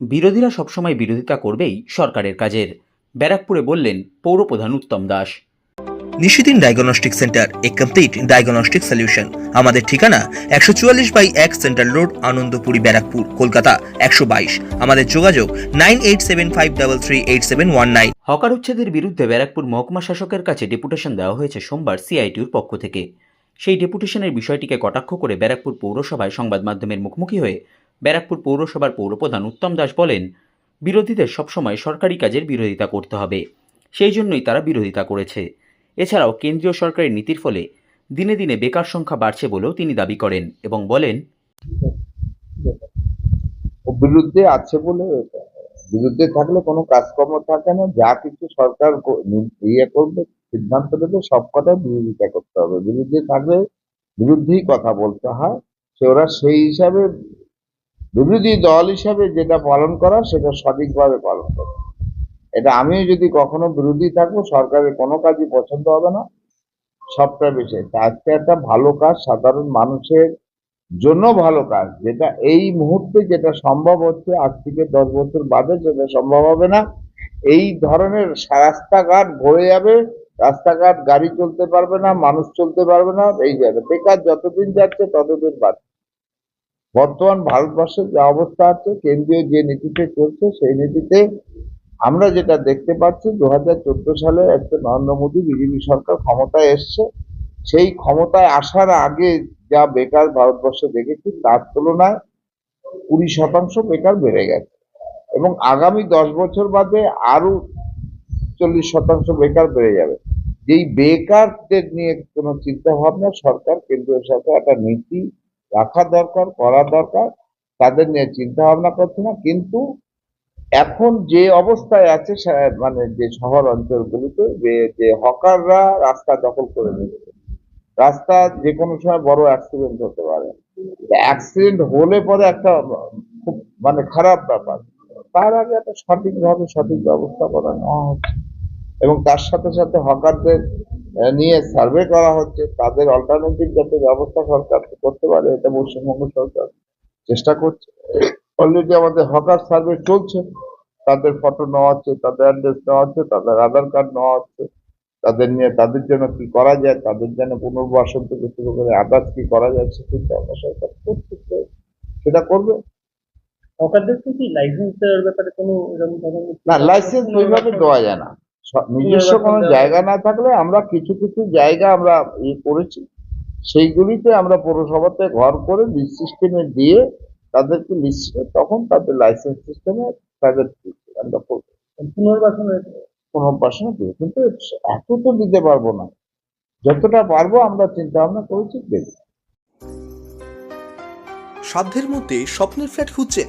বিরোধীরা সবসময় বিরোধিতা করবেই সরকারের কাজের। ব্যারাকপুরে বললেন পৌরপ্রধান উত্তম দাস। নিশিদিন ডায়াগনস্টিক সেন্টার এ কমপ্লিট ডায়াগনস্টিক সলিউশন আমাদের ঠিকানা একশো চুয়াল্লিশ বাই এক সেন্ট্রাল রোড আনন্দপুরি ব্যারাকপুর কলকাতা একশো বাইশ। আমাদের যোগাযোগ nine eight seven five double three eight seven one nine. Hawker উচ্ছেদের বিরুদ্ধে ব্যারাকপুর মহকুমা শাসকের কাছে ডেপুটেশন দেওয়া হয়েছে সোমবার সিআইটিউর পক্ষ থেকে। সেই ডেপুটেশনের বিষয়টিকে কটাক্ষ করে ব্যারাকপুর পৌরসভায় সংবাদ মাধ্যমের মুখোমুখি হয়ে ব্যারাকপুর পৌরসভার পৌরপ্রধান উত্তম দাস বলেন, বিরোধীদের সবসময় সরকারি কাজের বিরোধিতা করতে হবে। সেই জন্যই তারা বিরোধিতা করেছে। এছাড়াও কেন্দ্রীয় সরকারের নীতির ফলে দিনে দিনে বেকার সংখ্যা বাড়ছে বলেও তিনি দাবি করেন এবং বলেন, বিরুদ্ধে আছে বলে বিরুদ্ধে থাকলে কোনো কাজকর্ম থাকে না। যা কিছু সরকার ইয়ে করবে, সিদ্ধান্ত নেবে, সব কথা বিরোধিতা করতে হবে। বিরুদ্ধে থাকলে বিরুদ্ধেই কথা বলতে হয়। সে ওরা সেই হিসাবে বিরোধী দল হিসাবে যেটা পালন করা, সেটা সঠিকভাবে পালন করে। এটা আমিও যদি কখনো বিরোধী থাকব, সরকারের কোনো কাজই পছন্দ হবে না। সবটা বিষয় আজকে একটা ভালো কাজ, সাধারণ মানুষের জন্য ভালো কাজ। যেটা এই মুহূর্তে যেটা সম্ভব হচ্ছে, আজ থেকে দশ বছর বাদে সেটা সম্ভব হবে না, এই ধরনের রাস্তাঘাট ভরে যাবে, রাস্তাঘাট গাড়ি চলতে পারবে না, মানুষ চলতে পারবে না, এই যাবে বেকার যতদিন যাচ্ছে ততদিন বাড়ছে বর্তমান ভারতবর্ষের যে অবস্থা আছে, কেন্দ্রীয় যে নীতিতে চলছে, সেই নীতিতে আমরা যেটা দেখতে পাচ্ছি দু হাজার চোদ্দ সালে একটা নরেন্দ্র মোদী বিজেপি সরকার ক্ষমতায় এসছে। সেই ক্ষমতায় আসার আগে যা বেকার ভারতবর্ষে দেখেছি, তার তুলনায় কুড়ি শতাংশ বেকার বেড়ে গেছে। এবং আগামী দশ বছর বাদে আরও চল্লিশ শতাংশ বেকার বেড়ে যাবে। যেই বেকারদের নিয়ে কোনো চিন্তা ভাবনা সরকার, কেন্দ্রীয় সরকার, একটা নীতি রাখা দরকার, করা দরকার, তাদের নিয়ে চিন্তা ভাবনা করছে না। কিন্তু এখন যে অবস্থায় আছে মানে যে শহর অঞ্চলগুলিতে, যে- যে হকাররা রাস্তা দখল করে নিচ্ছে রাস্তা যে কোনো সময় বড় অ্যাক্সিডেন্ট হতে পারে। অ্যাক্সিডেন্ট হলে পরে একটা খুব মানে খারাপ ব্যাপার। তার আগে একটা সঠিকভাবে সঠিক ব্যবস্থাপনা নেওয়া হচ্ছে এবং তার সাথে সাথে হকারদের নিয়ে সার্ভে করা হচ্ছে। তাদের অল্টারনেটিভ যাতে ব্যবস্থা সরকার করতে পারে এটা পশ্চিমবঙ্গ সরকার চেষ্টা করছে। অলরেডি আমাদের হকার সার্ভে চলছে। তাদের ফটো নেওয়া হচ্ছে তাদের অ্যাড্রেস নেওয়া হচ্ছে তাদের আধার কার্ড নেওয়া হচ্ছে। তাদের নিয়ে তাদের জন্য কি করা যায় তাদের জন্য পুনর্বাসন থেকে শুরু করে আদার্স কি করা যায় সে চিন্তা ভাবনা সরকার করছে তো সেটা করবে। হকারদেরকে কি লাইসেন্স দেওয়ার ব্যাপারে কোনো না লাইসেন্স ওইভাবে দেওয়া যায় না। নিজস্ব কোনো জায়গা না থাকলে আমরা কিছু কিছু জায়গা আমরা ইয়ে করেছি। সেইগুলিতে আমরা পৌরসভাতে ঘর করে লিস্ট সিস্টেমে দিয়ে তাদেরকে তখন তাদের লাইসেন্স সিস্টেমে তাদের আমরা করব পুনর্বাসনে দেবো কিন্তু এত তো দিতে পারব না। যতটা পারব আমরা চিন্তা ভাবনা করেছি দেবো। সাধ্যের মধ্যে স্বপ্নের ফ্ল্যাট খুঁজছেন